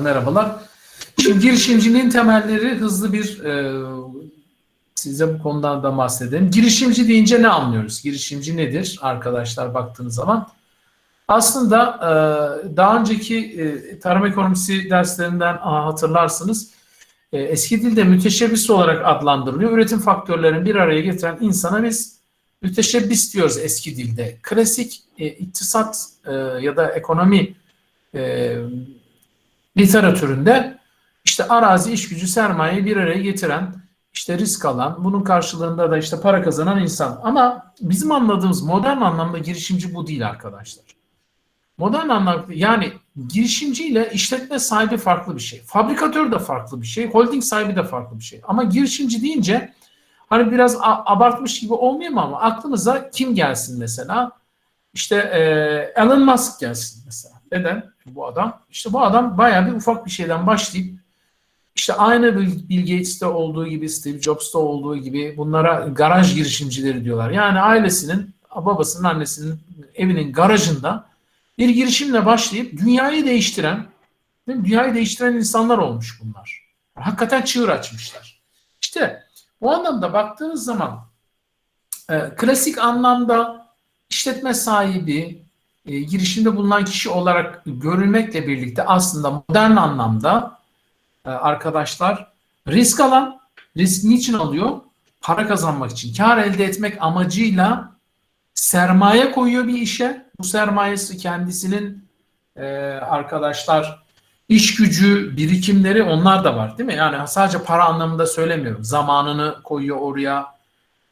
Merhabalar. Şimdi girişimciliğin temelleri hızlı bir e, size bu konudan da bahsedelim. Girişimci deyince ne anlıyoruz? Girişimci nedir arkadaşlar baktığınız zaman? Aslında e, daha önceki e, tarım ekonomisi derslerinden aha, hatırlarsınız. E, eski dilde müteşebbis olarak adlandırılıyor. Üretim faktörlerini bir araya getiren insana biz müteşebbis diyoruz eski dilde. Klasik e, iktisat e, ya da ekonomi e, literatüründe işte arazi, iş gücü, sermayeyi bir araya getiren, işte risk alan, bunun karşılığında da işte para kazanan insan. Ama bizim anladığımız modern anlamda girişimci bu değil arkadaşlar. Modern anlamda yani girişimci ile işletme sahibi farklı bir şey. Fabrikatör de farklı bir şey. Holding sahibi de farklı bir şey. Ama girişimci deyince hani biraz abartmış gibi olmayayım ama aklımıza kim gelsin mesela? İşte e, Elon Musk gelsin mesela. Neden? Bu adam. İşte bu adam bayağı bir ufak bir şeyden başlayıp işte aynı Bill Gates'te olduğu gibi, Steve Jobs'ta olduğu gibi bunlara garaj girişimcileri diyorlar. Yani ailesinin, babasının, annesinin evinin garajında bir girişimle başlayıp dünyayı değiştiren, dünyayı değiştiren insanlar olmuş bunlar. Hakikaten çığır açmışlar. İşte bu anlamda baktığınız zaman e, klasik anlamda işletme sahibi, e, girişimde bulunan kişi olarak görülmekle birlikte aslında modern anlamda e, arkadaşlar risk alan, risk niçin alıyor? Para kazanmak için, kar elde etmek amacıyla sermaye koyuyor bir işe. Bu sermayesi kendisinin e, arkadaşlar iş gücü, birikimleri onlar da var değil mi? Yani sadece para anlamında söylemiyorum. Zamanını koyuyor oraya.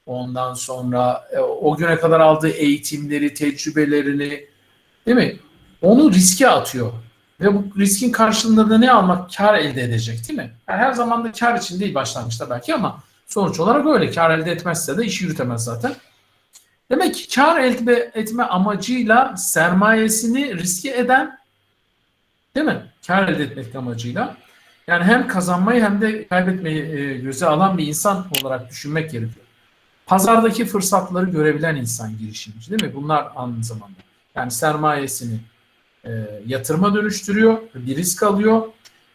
Ondan sonra e, o güne kadar aldığı eğitimleri, tecrübelerini değil mi? Onu riske atıyor. Ve bu riskin karşılığında da ne almak? Kar elde edecek değil mi? Yani her zaman da kar için değil başlangıçta belki ama sonuç olarak öyle. Kar elde etmezse de işi yürütemez zaten. Demek ki kar elde etme amacıyla sermayesini riske eden değil mi? Kar elde etmek amacıyla. Yani hem kazanmayı hem de kaybetmeyi e, göze alan bir insan olarak düşünmek gerekiyor. Pazardaki fırsatları görebilen insan girişimci değil mi? Bunlar aynı zamanda. Yani sermayesini e, yatırıma dönüştürüyor, bir risk alıyor.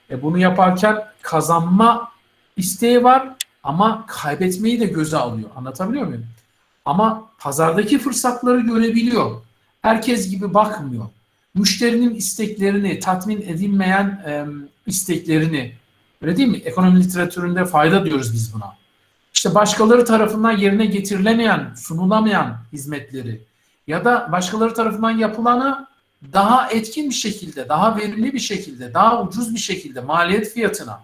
E, bunu yaparken kazanma isteği var ama kaybetmeyi de göze alıyor. Anlatabiliyor muyum? Ama pazardaki fırsatları görebiliyor. Herkes gibi bakmıyor. Müşterinin isteklerini, tatmin edilmeyen e, isteklerini, öyle değil mi? Ekonomi literatüründe fayda diyoruz biz buna. İşte başkaları tarafından yerine getirilemeyen, sunulamayan hizmetleri ya da başkaları tarafından yapılanı daha etkin bir şekilde, daha verimli bir şekilde, daha ucuz bir şekilde maliyet fiyatına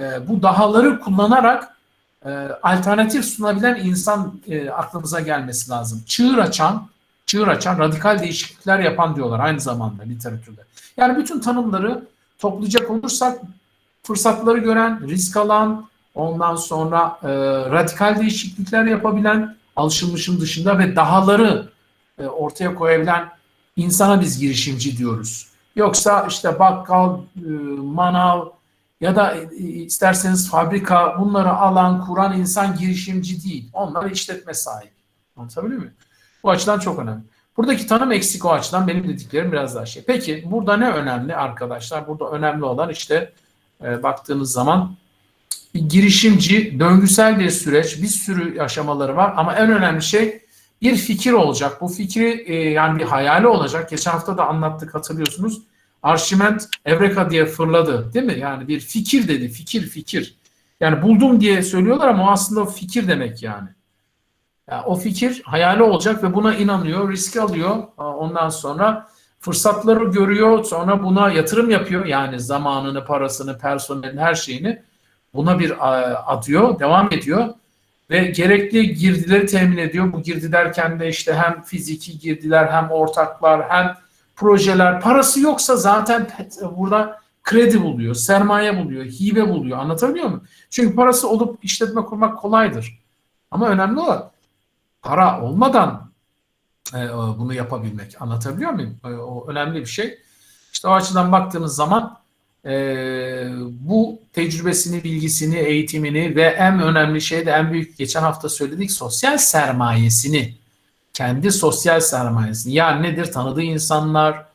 e, bu dahaları kullanarak e, alternatif sunabilen insan e, aklımıza gelmesi lazım. Çığır açan, çığır açan, radikal değişiklikler yapan diyorlar aynı zamanda literatürde. Yani bütün tanımları toplayacak olursak fırsatları gören, risk alan, ondan sonra e, radikal değişiklikler yapabilen, alışılmışın dışında ve dahaları e, ortaya koyabilen insana biz girişimci diyoruz. Yoksa işte bakkal, e, manav ya da e, isterseniz fabrika bunları alan, kuran insan girişimci değil. Onlar işletme sahibi. Anlatabiliyor muyum? Bu açıdan çok önemli. Buradaki tanım eksik o açıdan benim dediklerim biraz daha şey. Peki burada ne önemli arkadaşlar? Burada önemli olan işte baktığınız zaman girişimci döngüsel bir süreç, bir sürü aşamaları var ama en önemli şey bir fikir olacak. Bu fikri e, yani bir hayali olacak. Geçen hafta da anlattık hatırlıyorsunuz. Arşiment Evreka diye fırladı değil mi? Yani bir fikir dedi. Fikir fikir. Yani buldum diye söylüyorlar ama aslında fikir demek yani. yani. O fikir hayali olacak ve buna inanıyor, risk alıyor. Ondan sonra fırsatları görüyor, sonra buna yatırım yapıyor. Yani zamanını, parasını, personelini, her şeyini buna bir atıyor, devam ediyor ve gerekli girdileri temin ediyor. Bu girdi derken de işte hem fiziki girdiler hem ortaklar hem projeler. Parası yoksa zaten burada kredi buluyor, sermaye buluyor, hibe buluyor. Anlatabiliyor muyum? Çünkü parası olup işletme kurmak kolaydır. Ama önemli olan para olmadan e, bunu yapabilmek. Anlatabiliyor muyum? E, o önemli bir şey. İşte o açıdan baktığınız zaman e, bu tecrübesini, bilgisini, eğitimini ve en önemli şey de en büyük geçen hafta söyledik sosyal sermayesini kendi sosyal sermayesini yani nedir tanıdığı insanlar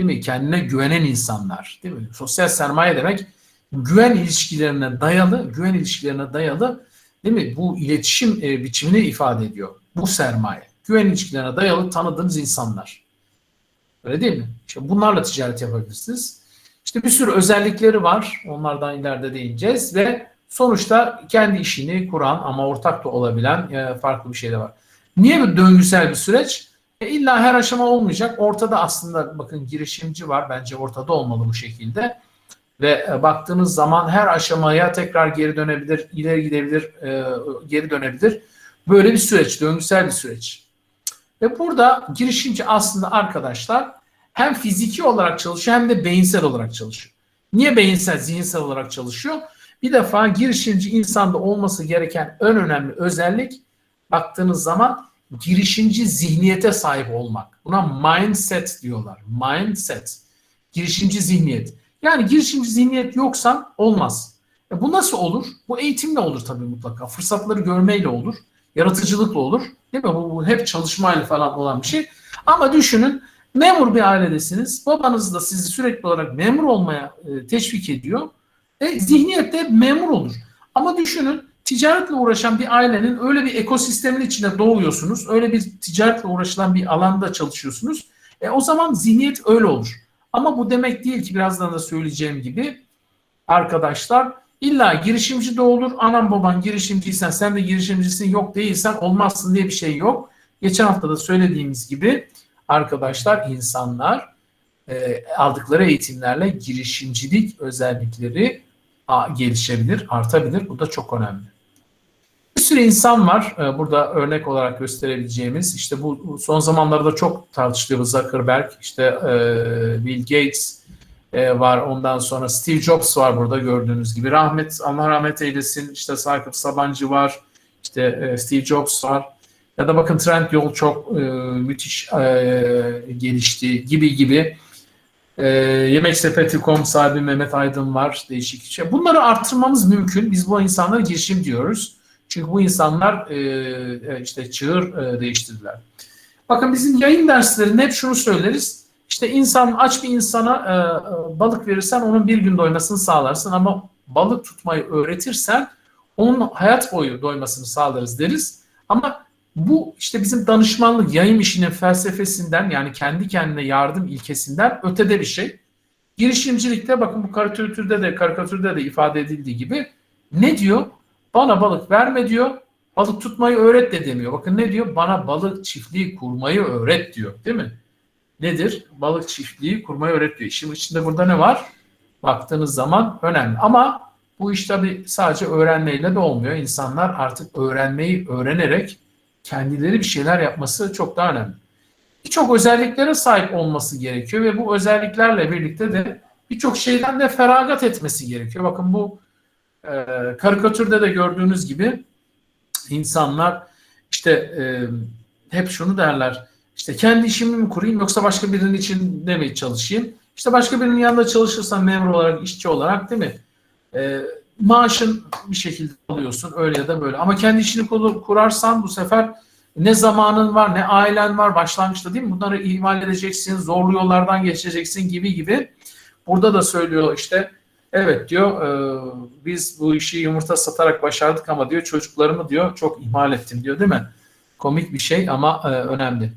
Değil mi? Kendine güvenen insanlar. Değil mi? Sosyal sermaye demek güven ilişkilerine dayalı, güven ilişkilerine dayalı değil mi? Bu iletişim e, biçimini ifade ediyor. Bu sermaye. Güven ilişkilerine dayalı tanıdığınız insanlar. Öyle değil mi? İşte bunlarla ticaret yapabilirsiniz. İşte bir sürü özellikleri var. Onlardan ileride değineceğiz ve sonuçta kendi işini kuran ama ortak da olabilen e, farklı bir şey de var. Niye bir döngüsel bir süreç? E illa her aşama olmayacak. Ortada aslında bakın girişimci var. Bence ortada olmalı bu şekilde. Ve e, baktığınız zaman her aşamaya tekrar geri dönebilir, ileri gidebilir, e, geri dönebilir. Böyle bir süreç, döngüsel bir süreç. Ve burada girişimci aslında arkadaşlar hem fiziki olarak çalışıyor hem de beyinsel olarak çalışıyor. Niye beyinsel, zihinsel olarak çalışıyor? Bir defa girişimci insanda olması gereken en önemli özellik baktığınız zaman girişimci zihniyete sahip olmak. Buna mindset diyorlar. Mindset. Girişimci zihniyet. Yani girişimci zihniyet yoksan olmaz. E bu nasıl olur? Bu eğitimle olur tabii mutlaka. Fırsatları görmeyle olur. Yaratıcılıkla olur. Değil mi? Bu, bu hep çalışmayla falan olan bir şey. Ama düşünün memur bir ailedesiniz. Babanız da sizi sürekli olarak memur olmaya e, teşvik ediyor. E, zihniyette memur olur. Ama düşünün ticaretle uğraşan bir ailenin öyle bir ekosistemin içinde doğuyorsunuz. Öyle bir ticaretle uğraşılan bir alanda çalışıyorsunuz. E, o zaman zihniyet öyle olur. Ama bu demek değil ki birazdan da söyleyeceğim gibi arkadaşlar illa girişimci de olur. Anam baban girişimciysen sen de girişimcisin yok değilsen olmazsın diye bir şey yok. Geçen hafta da söylediğimiz gibi arkadaşlar insanlar e, aldıkları eğitimlerle girişimcilik özellikleri gelişebilir, artabilir. Bu da çok önemli. Bir sürü insan var e, burada örnek olarak gösterebileceğimiz. İşte bu son zamanlarda çok tartışılıyor Zuckerberg, işte e, Bill Gates e, var. Ondan sonra Steve Jobs var burada gördüğünüz gibi. Rahmet, Allah rahmet eylesin. İşte Sakıp Sabancı var. İşte e, Steve Jobs var. Ya da bakın Trend Yol çok e, müthiş e, gelişti gibi gibi. E, Yemek Sepeti.com sahibi Mehmet Aydın var. Değişik şey. Bunları arttırmamız mümkün. Biz bu insanlara girişim diyoruz. Çünkü bu insanlar e, işte çığır e, değiştirdiler. Bakın bizim yayın derslerinde hep şunu söyleriz. İşte insan aç bir insana e, balık verirsen onun bir gün doymasını sağlarsın ama balık tutmayı öğretirsen onun hayat boyu doymasını sağlarız deriz. Ama bu işte bizim danışmanlık yayın işinin felsefesinden yani kendi kendine yardım ilkesinden ötede bir şey. Girişimcilikte bakın bu karikatürde de karikatürde de ifade edildiği gibi ne diyor? Bana balık verme diyor. Balık tutmayı öğret de demiyor. Bakın ne diyor? Bana balık çiftliği kurmayı öğret diyor. Değil mi? Nedir? Balık çiftliği kurmayı öğret diyor. Şimdi içinde burada ne var? Baktığınız zaman önemli. Ama bu iş tabii sadece öğrenmeyle de olmuyor. İnsanlar artık öğrenmeyi öğrenerek kendileri bir şeyler yapması çok daha önemli. Birçok özelliklere sahip olması gerekiyor ve bu özelliklerle birlikte de birçok şeyden de feragat etmesi gerekiyor. Bakın bu e, karikatürde de gördüğünüz gibi insanlar işte e, hep şunu derler. İşte kendi işimi mi kurayım yoksa başka birinin için mi çalışayım? İşte başka birinin yanında çalışırsan memur olarak, işçi olarak değil mi? E, maaşın bir şekilde alıyorsun öyle ya da böyle. Ama kendi işini kurarsan bu sefer ne zamanın var ne ailen var başlangıçta değil mi? Bunları ihmal edeceksin, zorlu yollardan geçeceksin gibi gibi. Burada da söylüyor işte evet diyor e, biz bu işi yumurta satarak başardık ama diyor çocuklarımı diyor çok ihmal ettim diyor değil mi? Komik bir şey ama e, önemli.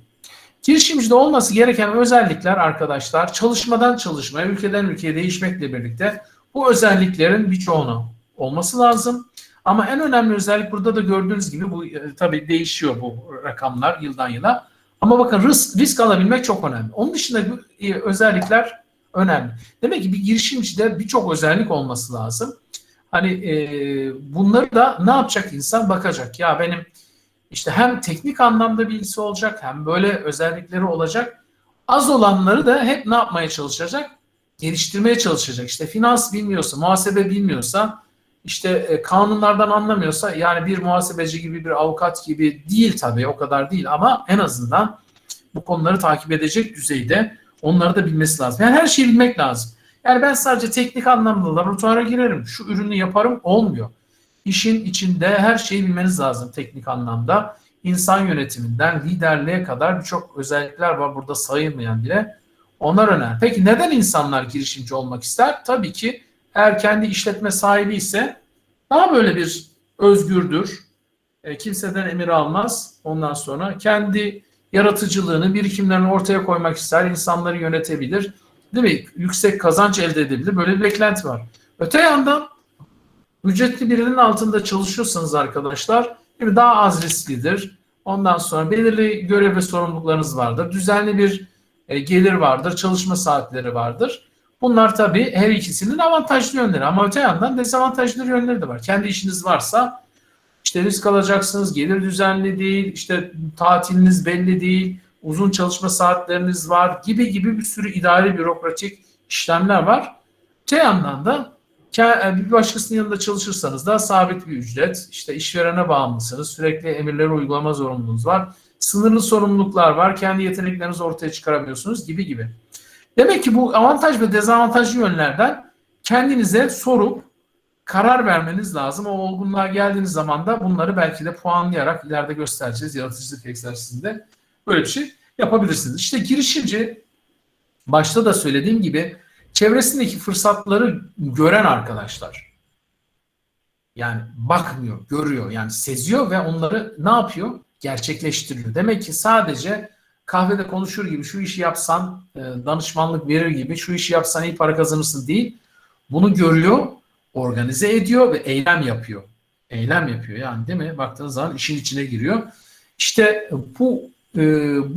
Girişimcide olması gereken özellikler arkadaşlar çalışmadan çalışmaya, ülkeden ülkeye değişmekle birlikte bu özelliklerin birçoğunu olması lazım. Ama en önemli özellik burada da gördüğünüz gibi bu e, tabii değişiyor bu rakamlar yıldan yıla. Ama bakın risk, risk alabilmek çok önemli. Onun dışında e, özellikler önemli. Demek ki bir girişimcide birçok özellik olması lazım. Hani e, bunları da ne yapacak insan bakacak. Ya benim işte hem teknik anlamda bilgisi olacak hem böyle özellikleri olacak. Az olanları da hep ne yapmaya çalışacak? Geliştirmeye çalışacak. İşte finans bilmiyorsa, muhasebe bilmiyorsa, işte e, kanunlardan anlamıyorsa yani bir muhasebeci gibi bir avukat gibi değil tabii o kadar değil ama en azından bu konuları takip edecek düzeyde onları da bilmesi lazım. Yani her şeyi bilmek lazım. Yani ben sadece teknik anlamda laboratuvara girerim, şu ürünü yaparım olmuyor. İşin içinde her şeyi bilmeniz lazım teknik anlamda. İnsan yönetiminden liderliğe kadar birçok özellikler var burada sayılmayan bile. Onlar önemli. Peki neden insanlar girişimci olmak ister? Tabii ki eğer kendi işletme sahibi ise daha böyle bir özgürdür. E, kimseden emir almaz. Ondan sonra kendi yaratıcılığını, birikimlerini ortaya koymak ister. insanları yönetebilir. Değil mi? Yüksek kazanç elde edebilir. Böyle bir beklenti var. Öte yandan ücretli birinin altında çalışıyorsanız arkadaşlar daha az risklidir. Ondan sonra belirli görev ve sorumluluklarınız vardır. Düzenli bir e, gelir vardır. Çalışma saatleri vardır. Bunlar tabii her ikisinin avantajlı yönleri ama öte yandan dezavantajlı yönleri de var. Kendi işiniz varsa işte risk alacaksınız, gelir düzenli değil, işte tatiliniz belli değil, uzun çalışma saatleriniz var gibi gibi bir sürü idari bürokratik işlemler var. Öte yandan da e, bir başkasının yanında çalışırsanız da sabit bir ücret, işte işverene bağımlısınız, sürekli emirleri uygulama zorunluluğunuz var, sınırlı sorumluluklar var, kendi yeteneklerinizi ortaya çıkaramıyorsunuz gibi gibi. Demek ki bu avantaj ve dezavantajlı yönlerden kendinize sorup karar vermeniz lazım. O olgunluğa geldiğiniz zaman da bunları belki de puanlayarak ileride göstereceğiz yaratıcılık egzersizinde. Böyle bir şey yapabilirsiniz. İşte girişimci başta da söylediğim gibi çevresindeki fırsatları gören arkadaşlar. Yani bakmıyor, görüyor, yani seziyor ve onları ne yapıyor? Gerçekleştiriyor. Demek ki sadece kahvede konuşur gibi şu işi yapsan e, danışmanlık verir gibi şu işi yapsan iyi para kazanırsın değil. Bunu görüyor, organize ediyor ve eylem yapıyor. Eylem yapıyor yani değil mi? Baktığınız zaman işin içine giriyor. İşte bu e,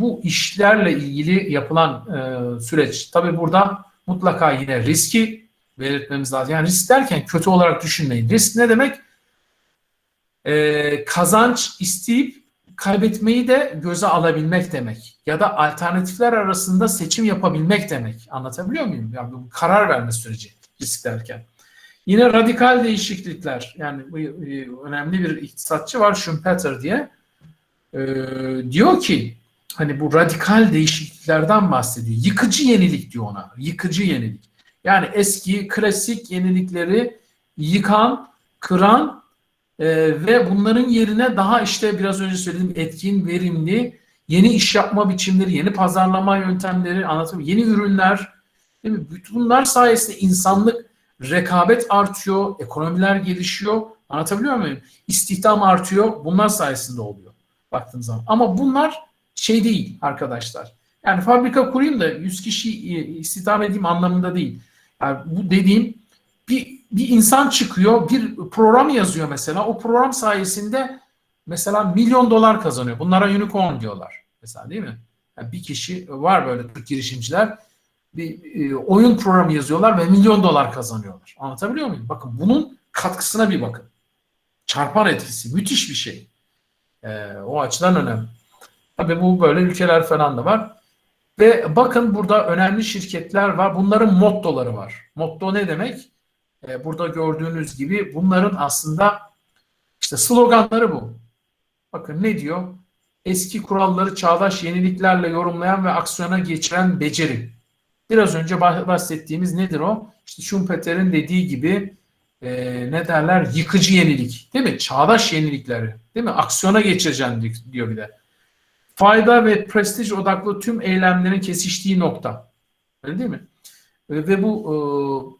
bu işlerle ilgili yapılan e, süreç tabi burada mutlaka yine riski belirtmemiz lazım. Yani risk derken kötü olarak düşünmeyin. Risk ne demek? kazanç isteyip kaybetmeyi de göze alabilmek demek. Ya da alternatifler arasında seçim yapabilmek demek. Anlatabiliyor muyum? Yani bu karar verme süreci risk derken. Yine radikal değişiklikler. Yani bu önemli bir iktisatçı var Schumpeter diye. Ee, diyor ki hani bu radikal değişikliklerden bahsediyor. Yıkıcı yenilik diyor ona. Yıkıcı yenilik. Yani eski klasik yenilikleri yıkan, kıran e, ve bunların yerine daha işte biraz önce söylediğim etkin, verimli yeni iş yapma biçimleri, yeni pazarlama yöntemleri anlatım, yeni ürünler değil mi? Bunlar sayesinde insanlık rekabet artıyor, ekonomiler gelişiyor. Anlatabiliyor muyum? İstihdam artıyor. Bunlar sayesinde oluyor baktığınız zaman. Ama bunlar şey değil arkadaşlar. Yani fabrika kurayım da 100 kişi istihdam edeyim anlamında değil. Yani bu dediğim bir, bir insan çıkıyor, bir program yazıyor mesela. O program sayesinde mesela milyon dolar kazanıyor. Bunlara unicorn diyorlar. Mesela değil mi? Yani bir kişi var böyle Türk girişimciler bir e, oyun programı yazıyorlar ve milyon dolar kazanıyorlar. Anlatabiliyor muyum? Bakın bunun katkısına bir bakın. Çarpan etkisi müthiş bir şey. E, o açıdan önemli. Tabii bu böyle ülkeler falan da var. Ve bakın burada önemli şirketler var. Bunların mottoları var. Motto ne demek? Burada gördüğünüz gibi bunların aslında işte sloganları bu. Bakın ne diyor? Eski kuralları çağdaş yeniliklerle yorumlayan ve aksiyona geçiren beceri. Biraz önce bahsettiğimiz nedir o? İşte Schumpeter'in dediği gibi e, ne derler? Yıkıcı yenilik. Değil mi? Çağdaş yenilikleri. Değil mi? Aksiyona geçireceğim diyor bir de. Fayda ve prestij odaklı tüm eylemlerin kesiştiği nokta. Öyle değil mi? Ve bu e,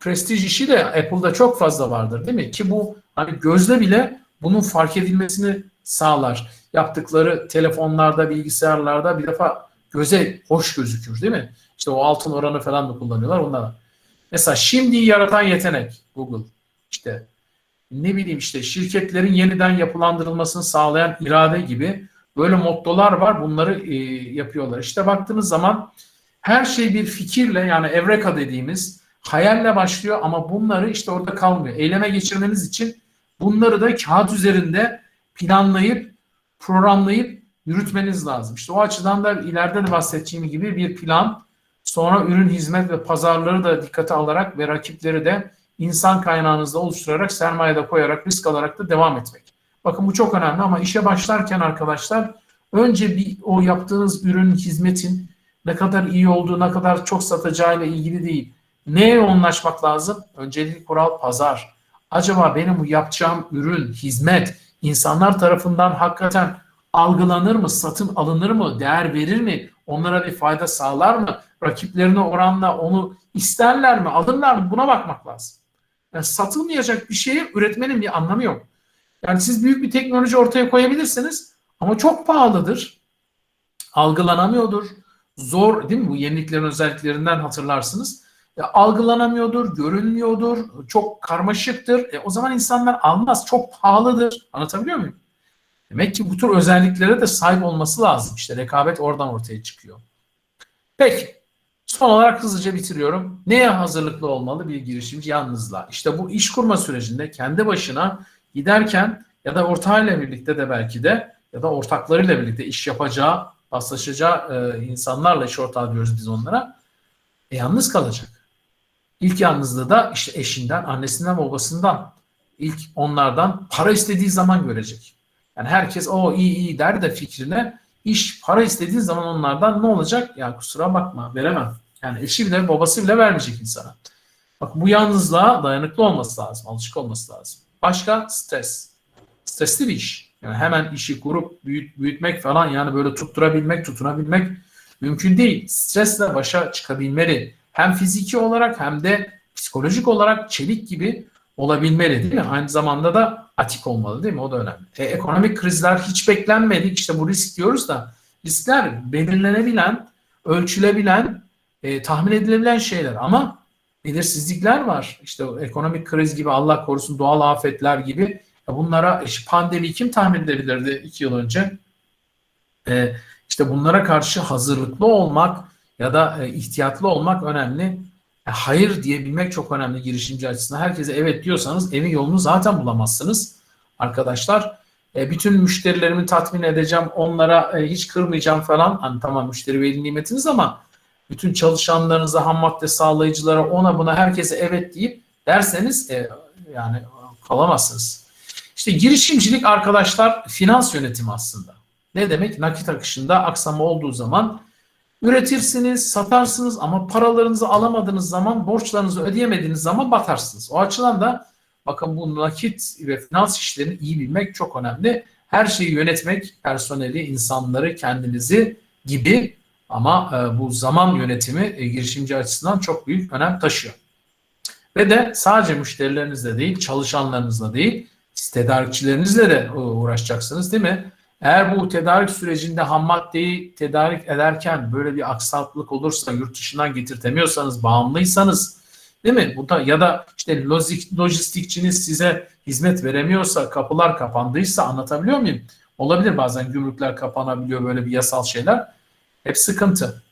prestij işi de Apple'da çok fazla vardır değil mi? Ki bu hani gözle bile bunun fark edilmesini sağlar. Yaptıkları telefonlarda, bilgisayarlarda bir defa göze hoş gözükür değil mi? İşte o altın oranı falan da kullanıyorlar ondan. Mesela şimdi yaratan yetenek Google. İşte ne bileyim işte şirketlerin yeniden yapılandırılmasını sağlayan irade gibi böyle mottolar var. Bunları e, yapıyorlar. İşte baktığınız zaman her şey bir fikirle yani evreka dediğimiz hayalle başlıyor ama bunları işte orada kalmıyor. Eyleme geçirmeniz için bunları da kağıt üzerinde planlayıp programlayıp yürütmeniz lazım. İşte o açıdan da ileride de bahsedeceğim gibi bir plan, sonra ürün, hizmet ve pazarları da dikkate alarak ve rakipleri de insan kaynağınızda oluşturarak, sermayede koyarak, risk alarak da devam etmek. Bakın bu çok önemli ama işe başlarken arkadaşlar önce bir o yaptığınız ürün, hizmetin ne kadar iyi olduğu, ne kadar çok satacağıyla ilgili değil. Neye yoğunlaşmak lazım? Öncelikli kural pazar. Acaba benim bu yapacağım ürün, hizmet insanlar tarafından hakikaten algılanır mı, satın alınır mı, değer verir mi, onlara bir fayda sağlar mı, rakiplerine oranla onu isterler mi, alırlar mı buna bakmak lazım. Yani satılmayacak bir şeyi üretmenin bir anlamı yok. Yani siz büyük bir teknoloji ortaya koyabilirsiniz ama çok pahalıdır. Algılanamıyordur. Zor değil mi? Bu yeniliklerin özelliklerinden hatırlarsınız. E, algılanamıyordur, görünmüyordur, çok karmaşıktır. E, o zaman insanlar almaz. Çok pahalıdır. Anlatabiliyor muyum? Demek ki bu tür özelliklere de sahip olması lazım. İşte rekabet oradan ortaya çıkıyor. Peki. Son olarak hızlıca bitiriyorum. Neye hazırlıklı olmalı bir girişimci? Yalnızlığa. İşte bu iş kurma sürecinde kendi başına giderken ya da ortağıyla birlikte de belki de ya da ortaklarıyla birlikte iş yapacağı, paslaşacağı e, insanlarla iş ortağı diyoruz biz onlara. E, yalnız kalacak. İlk yalnızlığı da işte eşinden, annesinden, babasından, ilk onlardan para istediği zaman görecek. Yani herkes o iyi iyi der de fikrine iş para istediği zaman onlardan ne olacak? Ya kusura bakma veremem. Yani eşi bile babası bile vermeyecek insana. Bak bu yalnızlığa dayanıklı olması lazım, alışık olması lazım. Başka stres. Stresli bir iş. Yani hemen işi kurup büyüt, büyütmek falan yani böyle tutturabilmek, tutunabilmek mümkün değil. Stresle başa çıkabilmeli. Hem fiziki olarak hem de psikolojik olarak çelik gibi olabilmeli değil mi? Aynı zamanda da atik olmalı değil mi? O da önemli. E, ekonomik krizler hiç beklenmedik. İşte bu risk diyoruz da riskler belirlenebilen, ölçülebilen, e, tahmin edilebilen şeyler ama belirsizlikler var. İşte ekonomik kriz gibi Allah korusun doğal afetler gibi bunlara işte pandemi kim tahmin edebilirdi iki yıl önce? E, işte bunlara karşı hazırlıklı olmak ya da e, ihtiyatlı olmak önemli. E, hayır diyebilmek çok önemli girişimci açısından. Herkese evet diyorsanız evin yolunu zaten bulamazsınız arkadaşlar. E, bütün müşterilerimi tatmin edeceğim, onlara e, hiç kırmayacağım falan. Hani tamam müşteri veli nimetiniz ama bütün çalışanlarınıza, ham madde sağlayıcılara, ona buna herkese evet deyip derseniz e, yani kalamazsınız. İşte girişimcilik arkadaşlar finans yönetimi aslında. Ne demek? Nakit akışında aksama olduğu zaman üretirsiniz, satarsınız ama paralarınızı alamadığınız zaman, borçlarınızı ödeyemediğiniz zaman batarsınız. O açıdan da bakın bu nakit ve finans işlerini iyi bilmek çok önemli. Her şeyi yönetmek, personeli, insanları, kendinizi gibi ama e, bu zaman yönetimi e, girişimci açısından çok büyük önem taşıyor. Ve de sadece müşterilerinizle değil, çalışanlarınızla değil, siz tedarikçilerinizle de uğraşacaksınız değil mi? Eğer bu tedarik sürecinde ham maddeyi tedarik ederken böyle bir aksaklık olursa, yurt dışından getirtemiyorsanız, bağımlıysanız değil mi? Bu da ya da işte lojistikçiniz size hizmet veremiyorsa, kapılar kapandıysa anlatabiliyor muyum? Olabilir bazen gümrükler kapanabiliyor böyle bir yasal şeyler. Hep sıkıntı.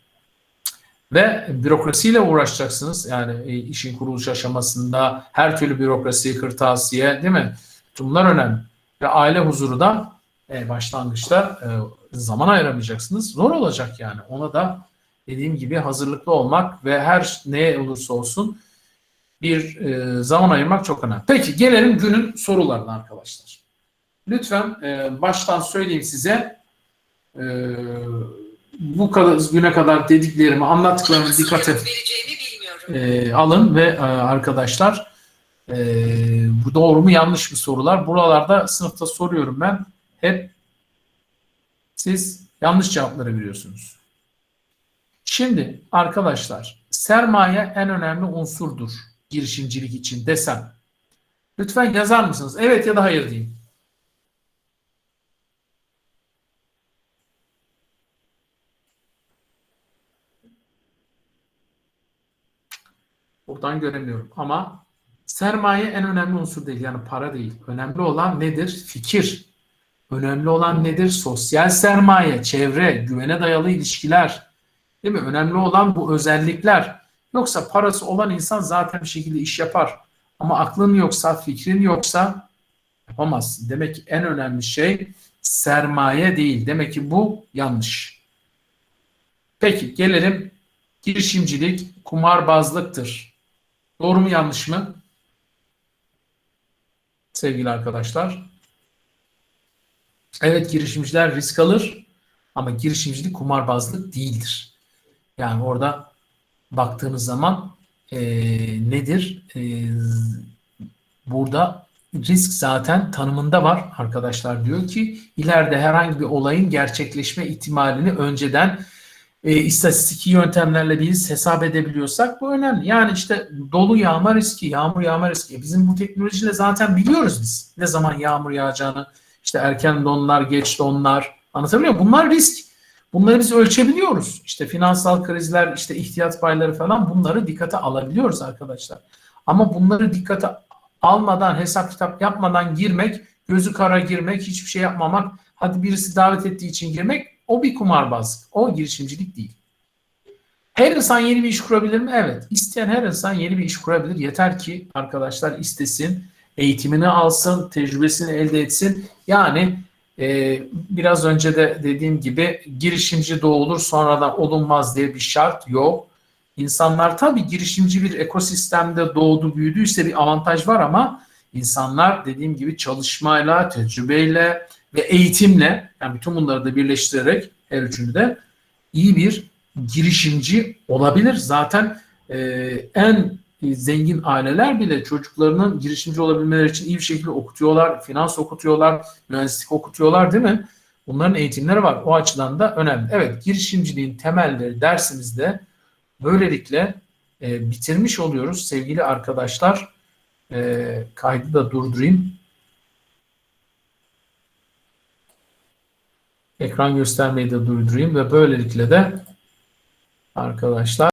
Ve bürokrasiyle uğraşacaksınız. Yani e, işin kuruluş aşamasında her türlü bürokrasi, kırtasiye değil mi? Bunlar önemli. Ve aile huzuru da e, başlangıçta e, zaman ayıramayacaksınız. Zor olacak yani. Ona da dediğim gibi hazırlıklı olmak ve her neye olursa olsun bir e, zaman ayırmak çok önemli. Peki gelelim günün sorularına arkadaşlar. Lütfen e, baştan söyleyeyim size e, bu kadar güne kadar dediklerimi, anlattıklarımı dikkate e, alın ve e, arkadaşlar e, bu doğru mu yanlış mı sorular. Buralarda sınıfta soruyorum ben. Hep siz yanlış cevapları veriyorsunuz. Şimdi arkadaşlar sermaye en önemli unsurdur girişimcilik için desem. Lütfen yazar mısınız? Evet ya da hayır deyin. Buradan göremiyorum ama sermaye en önemli unsur değil. Yani para değil. Önemli olan nedir? Fikir. Önemli olan nedir? Sosyal sermaye, çevre, güvene dayalı ilişkiler. Değil mi? Önemli olan bu özellikler. Yoksa parası olan insan zaten bir şekilde iş yapar. Ama aklın yoksa, fikrin yoksa yapamazsın. Demek ki en önemli şey sermaye değil. Demek ki bu yanlış. Peki gelelim girişimcilik kumarbazlıktır. Doğru mu yanlış mı? Sevgili arkadaşlar. Evet girişimciler risk alır ama girişimcilik kumarbazlık değildir. Yani orada baktığınız zaman e, nedir? E, burada risk zaten tanımında var arkadaşlar diyor ki ileride herhangi bir olayın gerçekleşme ihtimalini önceden e, istatistiki yöntemlerle biz hesap edebiliyorsak bu önemli. Yani işte dolu yağma riski, yağmur yağma riski. Bizim bu teknolojiyle zaten biliyoruz biz ne zaman yağmur yağacağını. İşte erken donlar, geç donlar. Anlatabiliyor muyum? Bunlar risk. Bunları biz ölçebiliyoruz. İşte finansal krizler, işte ihtiyat payları falan bunları dikkate alabiliyoruz arkadaşlar. Ama bunları dikkate almadan, hesap kitap yapmadan girmek, gözü kara girmek, hiçbir şey yapmamak, hadi birisi davet ettiği için girmek o bir kumarbazlık. O girişimcilik değil. Her insan yeni bir iş kurabilir mi? Evet. İsteyen her insan yeni bir iş kurabilir. Yeter ki arkadaşlar istesin, eğitimini alsın, tecrübesini elde etsin. Yani e, biraz önce de dediğim gibi girişimci doğulur sonradan olunmaz diye bir şart yok. İnsanlar tabii girişimci bir ekosistemde doğdu büyüdüyse bir avantaj var ama insanlar dediğim gibi çalışmayla, tecrübeyle ve eğitimle yani bütün bunları da birleştirerek her üçünü de iyi bir girişimci olabilir. Zaten e, en zengin aileler bile çocuklarının girişimci olabilmeleri için iyi bir şekilde okutuyorlar, finans okutuyorlar, mühendislik okutuyorlar değil mi? Bunların eğitimleri var. O açıdan da önemli. Evet, girişimciliğin temelleri dersimizde böylelikle e, bitirmiş oluyoruz sevgili arkadaşlar. E, kaydı da durdurayım. Ekran göstermeyi de durdurayım ve böylelikle de arkadaşlar